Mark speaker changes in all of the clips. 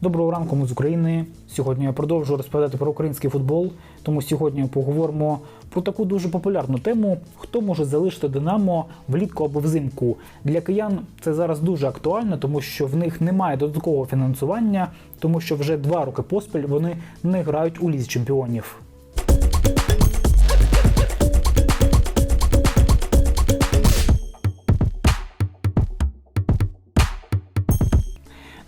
Speaker 1: Доброго ранку, ми з України. Сьогодні я продовжую розповідати про український футбол. Тому сьогодні поговоримо про таку дуже популярну тему: хто може залишити Динамо влітку або взимку. Для киян це зараз дуже актуально, тому що в них немає додаткового фінансування, тому що вже два роки поспіль вони не грають у лізі чемпіонів.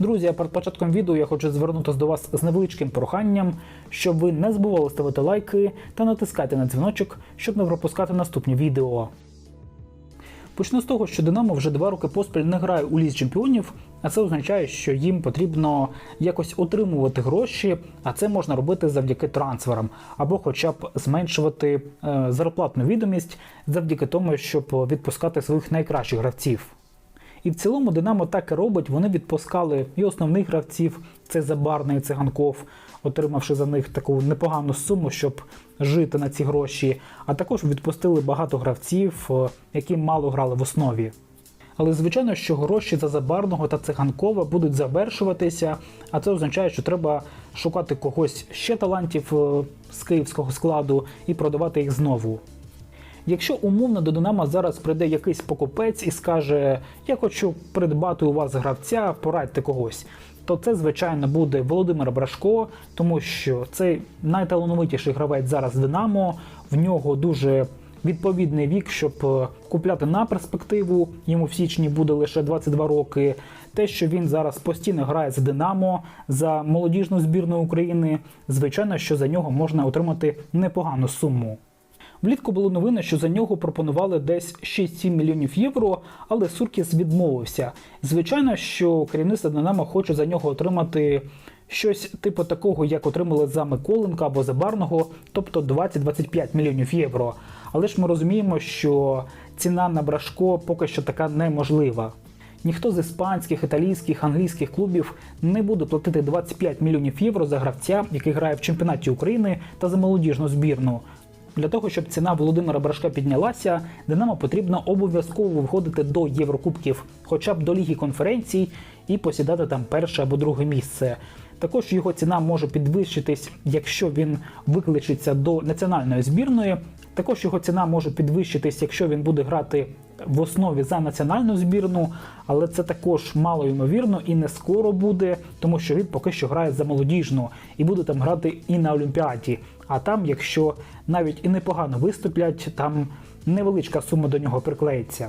Speaker 1: Друзі, а перед початком відео я хочу звернутися до вас з невеличким проханням, щоб ви не забували ставити лайки та натискати на дзвіночок, щоб не пропускати наступні відео. Почну з того, що Динамо вже два роки поспіль не грає у лізі чемпіонів, а це означає, що їм потрібно якось отримувати гроші, а це можна робити завдяки трансферам, або хоча б зменшувати е, зарплатну відомість завдяки тому, щоб відпускати своїх найкращих гравців. І в цілому Динамо так і робить. Вони відпускали і основних гравців, це Забарний і Циганков, отримавши за них таку непогану суму, щоб жити на ці гроші. А також відпустили багато гравців, е, які мало грали в основі. Але звичайно, що гроші за Забарного та Циганкова будуть завершуватися, а це означає, що треба шукати когось ще талантів е, з київського складу і продавати їх знову. Якщо умовно до Динамо зараз прийде якийсь покупець і скаже: Я хочу придбати у вас гравця, порадьте когось, то це, звичайно, буде Володимир Брашко, тому що це найталановитіший гравець зараз Динамо. В нього дуже відповідний вік, щоб е, купляти на перспективу. Йому в січні буде лише 22 роки. Те, що він зараз постійно грає за Динамо, за молодіжну збірну України, звичайно, що за нього можна отримати непогану суму. Влітку було новини, що за нього пропонували десь 6-7 мільйонів євро, але Суркіс відмовився. Звичайно, що керівництво Динамо хоче за нього отримати щось типу такого, як отримали за Миколенка або за Барного, тобто 20-25 мільйонів євро. Але ж ми розуміємо, що ціна на Брашко поки що така неможлива. Ніхто з іспанських, італійських, англійських клубів не буде платити 25 мільйонів євро за гравця, який грає в чемпіонаті України та за молодіжну збірну. Для того, щоб ціна Володимира Брашка піднялася, Динамо потрібно обов'язково виходити до Єврокубків, хоча б до Ліги конференцій, і посідати там перше або друге місце. Також його ціна може підвищитись, якщо він викличеться до національної збірної. Також його ціна може підвищитись, якщо він буде грати в основі за національну збірну, але це також мало ймовірно і не скоро буде, тому що він поки що грає за молодіжну і буде там грати і на Олімпіаді. А там, якщо навіть і непогано виступлять, там невеличка сума до нього приклеїться.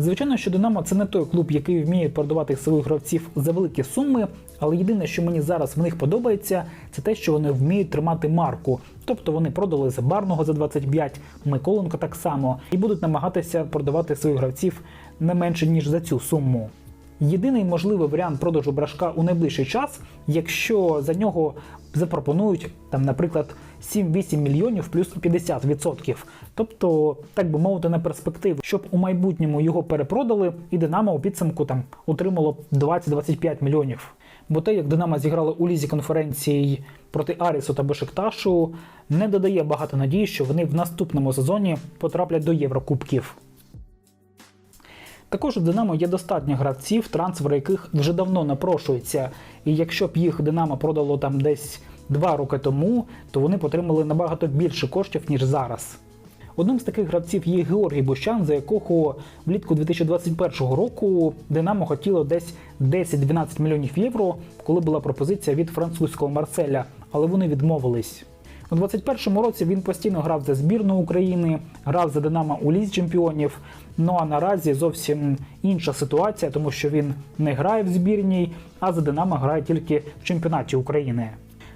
Speaker 1: Звичайно, що Динамо це не той клуб, який вміє продавати своїх гравців за великі суми, але єдине, що мені зараз в них подобається, це те, що вони вміють тримати марку. Тобто вони продали Забарного за 25, Миколенко так само, і будуть намагатися продавати своїх гравців не менше ніж за цю суму. Єдиний можливий варіант продажу брашка у найближчий час, якщо за нього запропонують там, наприклад, 7-8 мільйонів плюс 50%. Тобто, так би мовити, на перспективу, щоб у майбутньому його перепродали, і Динамо у підсумку там отримало 20-25 мільйонів. Бо те, як Динамо зіграло у лізі конференції проти Арісу та Бешикташу, не додає багато надії, що вони в наступному сезоні потраплять до Єврокубків. Також у Динамо є достатньо гравців, трансфери яких вже давно напрошуються. І якщо б їх Динамо продало там десь два роки тому, то вони б отримали набагато більше коштів, ніж зараз. Одним з таких гравців є Георгій Бущан, за якого влітку 2021 року Динамо хотіло десь 10-12 мільйонів євро, коли була пропозиція від французького Марселя, але вони відмовились. У 21-му році він постійно грав за збірну України, грав за Динамо у лізі чемпіонів. Ну а наразі зовсім інша ситуація, тому що він не грає в збірній, а за Динамо грає тільки в чемпіонаті України.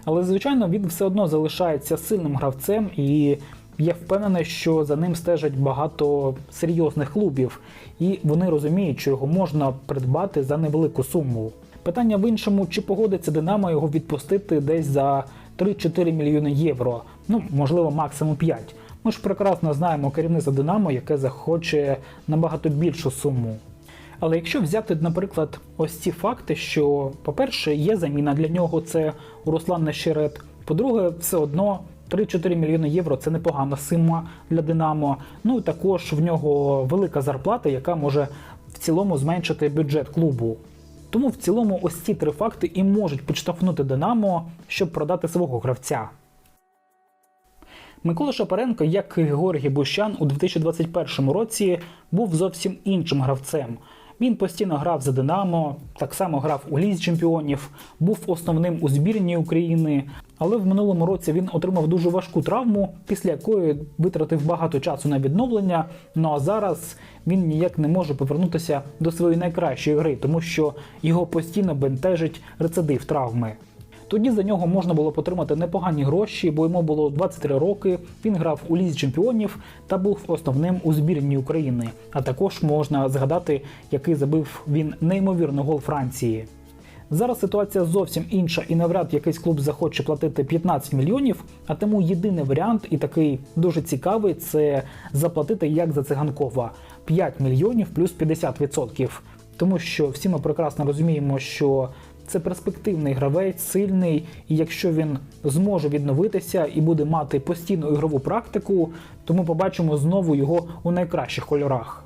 Speaker 1: Але звичайно він все одно залишається сильним гравцем, і я впевнений, що за ним стежать багато серйозних клубів, і вони розуміють, що його можна придбати за невелику суму. Питання в іншому, чи погодиться Динамо його відпустити десь за 3-4 мільйони євро, ну можливо, максимум 5. Ми ж прекрасно знаємо керівництво Динамо, яке захоче набагато більшу суму. Але якщо взяти, наприклад, ось ці факти, що, по-перше, є заміна для нього, це Руслан Нещерет. По-друге, все одно 3-4 мільйони євро це непогана сума для Динамо. Ну і також в нього велика зарплата, яка може в цілому зменшити бюджет клубу. Тому в цілому ось ці три факти і можуть підштовхнути Динамо, щоб продати свого гравця. Микола Шапаренко, як і Георгій Бущан, у 2021 році був зовсім іншим гравцем. Він постійно грав за Динамо, так само грав у Лізі чемпіонів, був основним у збірній України. Але в минулому році він отримав дуже важку травму, після якої витратив багато часу на відновлення. Ну а зараз він ніяк не може повернутися до своєї найкращої гри, тому що його постійно бентежить рецидив травми. Тоді за нього можна було отримати непогані гроші, бо йому було 23 роки. Він грав у лізі чемпіонів та був основним у збірній України. А також можна згадати, який забив він неймовірний гол Франції. Зараз ситуація зовсім інша, і навряд якийсь клуб захоче платити 15 мільйонів. А тому єдиний варіант, і такий дуже цікавий, це заплатити як за циганкова 5 мільйонів плюс 50%. Тому що всі ми прекрасно розуміємо, що це перспективний гравець, сильний, і якщо він зможе відновитися і буде мати постійну ігрову практику, то ми побачимо знову його у найкращих кольорах.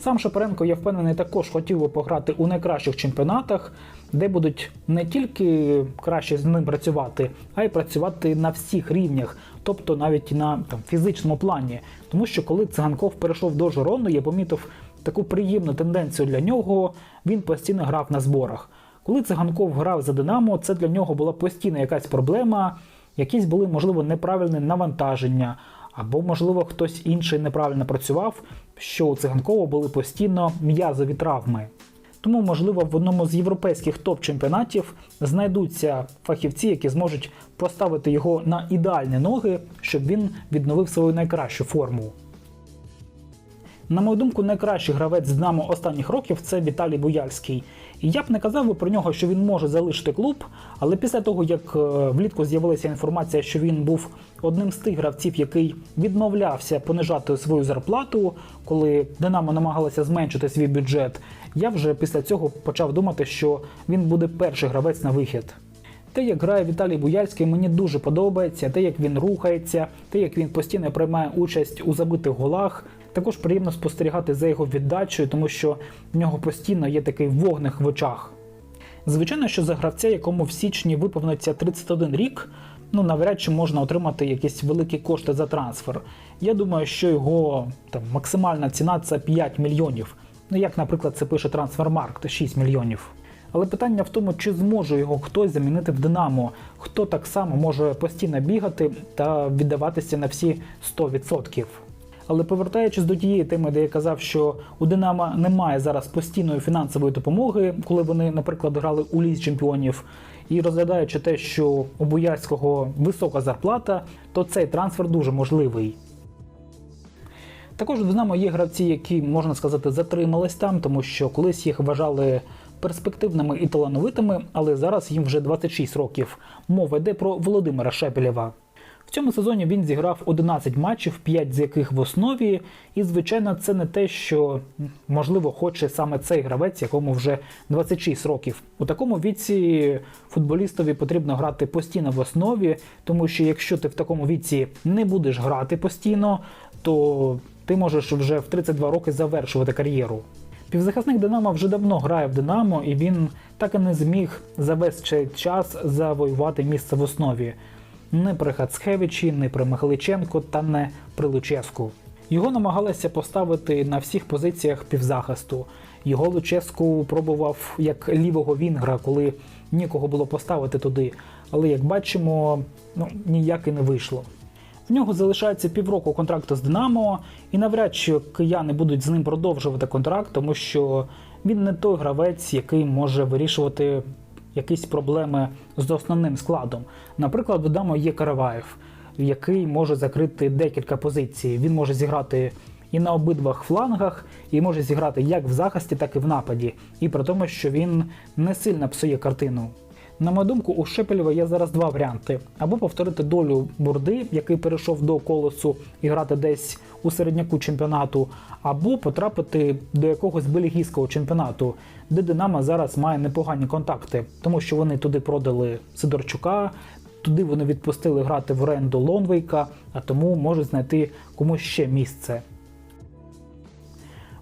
Speaker 1: Сам Шапаренко, я впевнений, також хотів би пограти у найкращих чемпіонатах, де будуть не тільки краще з ним працювати, а й працювати на всіх рівнях, тобто навіть на там, фізичному плані. Тому що коли циганков перейшов до Жорону, я помітив таку приємну тенденцію для нього. Він постійно грав на зборах. Коли циганков грав за Динамо, це для нього була постійна якась проблема, якісь були, можливо, неправильне навантаження, або, можливо, хтось інший неправильно працював, що у циганкова були постійно м'язові травми. Тому, можливо, в одному з європейських топ-чемпіонатів знайдуться фахівці, які зможуть поставити його на ідеальні ноги, щоб він відновив свою найкращу форму. На мою думку, найкращий гравець Динамо останніх років це Віталій Буяльський. І я б не казав би про нього, що він може залишити клуб, але після того, як е, влітку з'явилася інформація, що він був одним з тих гравців, який відмовлявся понижати свою зарплату, коли Динамо намагалося зменшити свій бюджет, я вже після цього почав думати, що він буде перший гравець на вихід. Те, як грає Віталій Буяльський, мені дуже подобається, те, як він рухається, те, як він постійно приймає участь у забитих голах. Також приємно спостерігати за його віддачею, тому що в нього постійно є такий вогник в очах. Звичайно, що за гравця, якому в січні виповниться 31 рік, ну навряд чи можна отримати якісь великі кошти за трансфер. Я думаю, що його там максимальна ціна це 5 мільйонів. Ну як, наприклад, це пише Трансфермаркт 6 мільйонів. Але питання в тому, чи зможе його хтось замінити в Динамо, хто так само може постійно бігати та віддаватися на всі 100%. Але повертаючись до тієї теми, де я казав, що у Динамо немає зараз постійної фінансової допомоги, коли вони, наприклад, грали у лізі чемпіонів, і розглядаючи те, що у Боярського висока зарплата, то цей трансфер дуже можливий. Також в Динамо є гравці, які можна сказати затримались там, тому що колись їх вважали перспективними і талановитими, але зараз їм вже 26 років. Мова йде про Володимира Шепелєва. В цьому сезоні він зіграв 11 матчів, 5 з яких в основі. І, звичайно, це не те, що можливо хоче саме цей гравець, якому вже 26 років. У такому віці футболістові потрібно грати постійно в основі, тому що якщо ти в такому віці не будеш грати постійно, то ти можеш вже в 32 роки завершувати кар'єру. Півзахисник Динамо вже давно грає в Динамо, і він так і не зміг за весь цей час завоювати місце в основі. Не при Хацхевичі, не при Михайличенко та не при Луческу. Його намагалися поставити на всіх позиціях півзахисту. Його Луческу пробував як лівого вінгра, коли нікого було поставити туди. Але як бачимо, ну ніяк і не вийшло. В нього залишається півроку контракту з Динамо, і навряд чи кияни будуть з ним продовжувати контракт, тому що він не той гравець, який може вирішувати якісь проблеми з основним складом. Наприклад, додамо є Караваєв, який може закрити декілька позицій. Він може зіграти і на обидвах флангах, і може зіграти як в захисті, так і в нападі. І при тому, що він не сильно псує картину. На мою думку, у Шепелєва є зараз два варіанти: або повторити долю Бурди, який перейшов до колосу і грати десь у середняку чемпіонату, або потрапити до якогось бельгійського чемпіонату, де Динамо зараз має непогані контакти, тому що вони туди продали Сидорчука, туди вони відпустили грати в оренду Лонвейка, а тому можуть знайти комусь ще місце.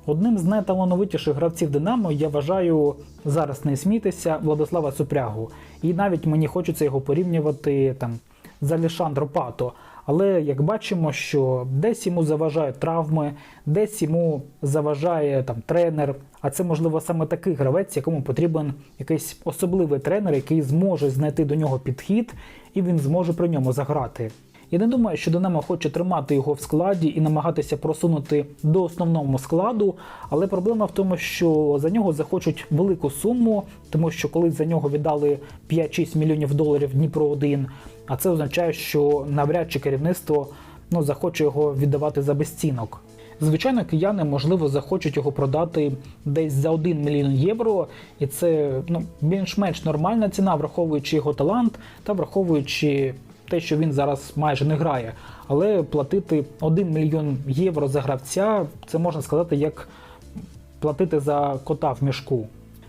Speaker 1: Одним з найталановитіших гравців Динамо я вважаю зараз не смітися Владислава Супрягу. І навіть мені хочеться його порівнювати там з Алішандро Пато. Але як бачимо, що десь йому заважають травми, десь йому заважає там тренер. А це можливо саме такий гравець, якому потрібен якийсь особливий тренер, який зможе знайти до нього підхід, і він зможе при ньому заграти. Я не думаю, що Динамо хоче тримати його в складі і намагатися просунути до основного складу, але проблема в тому, що за нього захочуть велику суму, тому що коли за нього віддали 5-6 мільйонів доларів Дніпро 1 а це означає, що навряд чи керівництво ну, захоче його віддавати за безцінок. Звичайно, кияни можливо захочуть його продати десь за 1 мільйон євро, і це ну більш-менш нормальна ціна, враховуючи його талант та враховуючи те, що він зараз майже не грає. Але платити 1 мільйон євро за гравця, це можна сказати, як платити за кота в мішку.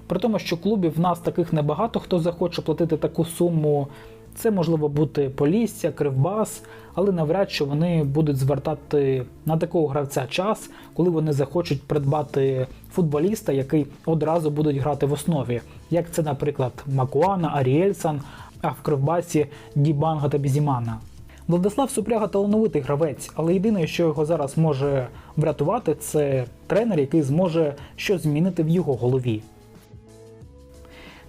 Speaker 1: При тому, що клубів в нас таких небагато, хто захоче платити таку суму. Це можливо бути Полісся, Кривбас, але навряд чи вони будуть звертати на такого гравця час, коли вони захочуть придбати футболіста, який одразу будуть грати в основі, як це, наприклад, Макуана, Аріельсан, а в Кривбасі Дібанга та Бізімана. Владислав Супряга талановитий гравець, але єдине, що його зараз може врятувати, це тренер, який зможе щось змінити в його голові.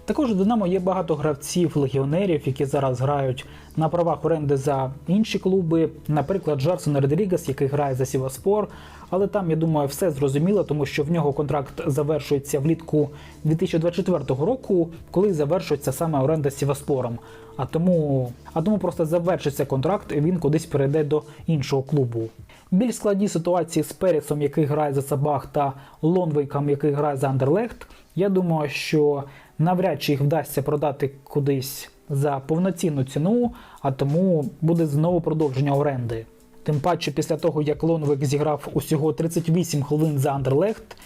Speaker 1: Також у Динамо є багато гравців, легіонерів, які зараз грають на правах оренди за інші клуби. Наприклад, Джарсон Родрігес, який грає за Сіваспор. Але там, я думаю, все зрозуміло, тому що в нього контракт завершується влітку 2024 року, коли завершується саме оренда з Сіваспором. А тому, а тому просто завершиться контракт, і він кудись перейде до іншого клубу. Більш складні ситуації з Пересом, який грає за Сабах, та Лонвейком, який грає за Андерлехт. Я думаю, що навряд чи їх вдасться продати кудись за повноцінну ціну, а тому буде знову продовження оренди. Тим паче, після того, як Лонвик зіграв усього 38 хвилин за Андерлехт,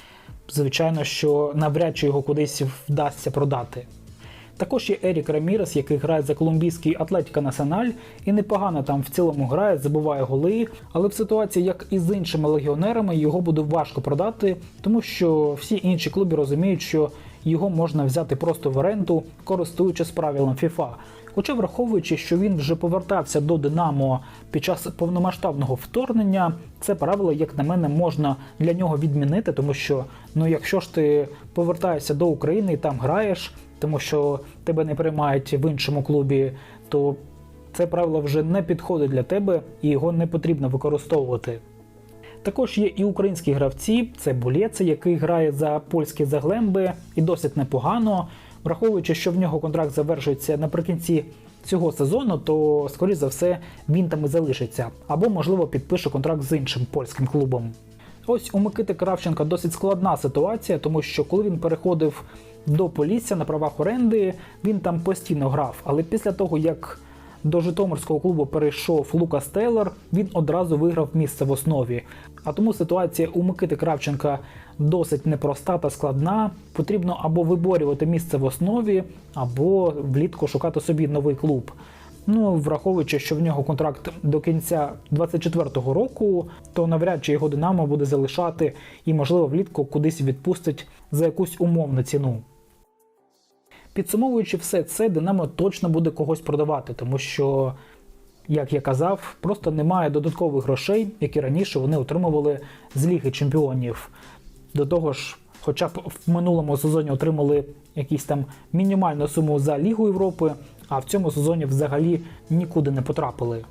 Speaker 1: звичайно, що навряд чи його кудись вдасться продати. Також є Ерік Рамірес, який грає за колумбійський Атлетіка Національ, і непогано там в цілому грає, забуває голи. Але в ситуації, як і з іншими легіонерами, його буде важко продати, тому що всі інші клуби розуміють, що його можна взяти просто в оренду, користуючись правилом FIFA. Хоча, враховуючи, що він вже повертався до Динамо під час повномасштабного вторгнення, це правило, як на мене, можна для нього відмінити, тому що ну, якщо ж ти повертаєшся до України і там граєш, тому що тебе не приймають в іншому клубі, то це правило вже не підходить для тебе і його не потрібно використовувати. Також є і українські гравці, це Булєце, який грає за польські заглемби і досить непогано. Враховуючи, що в нього контракт завершується наприкінці цього сезону, то, скоріш за все, він там і залишиться, або, можливо, підпише контракт з іншим польським клубом. Ось у Микити Кравченка досить складна ситуація, тому що коли він переходив до Полісся на правах оренди, він там постійно грав. Але після того, як до Житомирського клубу перейшов Лукас Тейлор, він одразу виграв місце в основі. А тому ситуація у Микити Кравченка досить непроста та складна. Потрібно або виборювати місце в основі, або влітку шукати собі новий клуб. Ну, враховуючи, що в нього контракт до кінця 24-го року, то навряд чи його Динамо буде залишати і, можливо, влітку кудись відпустить за якусь умовну ціну. Підсумовуючи все це, Динамо точно буде когось продавати, тому що, як я казав, просто немає додаткових грошей, які раніше вони отримували з Ліги Чемпіонів. До того ж, хоча б в минулому сезоні отримали якісь там мінімальну суму за Лігу Європи, а в цьому сезоні взагалі нікуди не потрапили.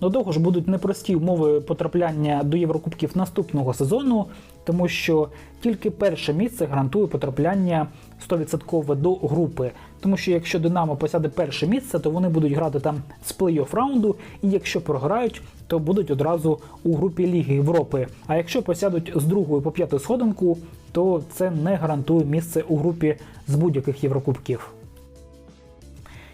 Speaker 1: До того ж будуть непрості умови потрапляння до Єврокубків наступного сезону, тому що тільки перше місце гарантує потрапляння 100% до групи. Тому що якщо Динамо посяде перше місце, то вони будуть грати там з плей-офф раунду, і якщо програють, то будуть одразу у групі Ліги Європи. А якщо посядуть з другої по п'яту сходинку, то це не гарантує місце у групі з будь-яких Єврокубків.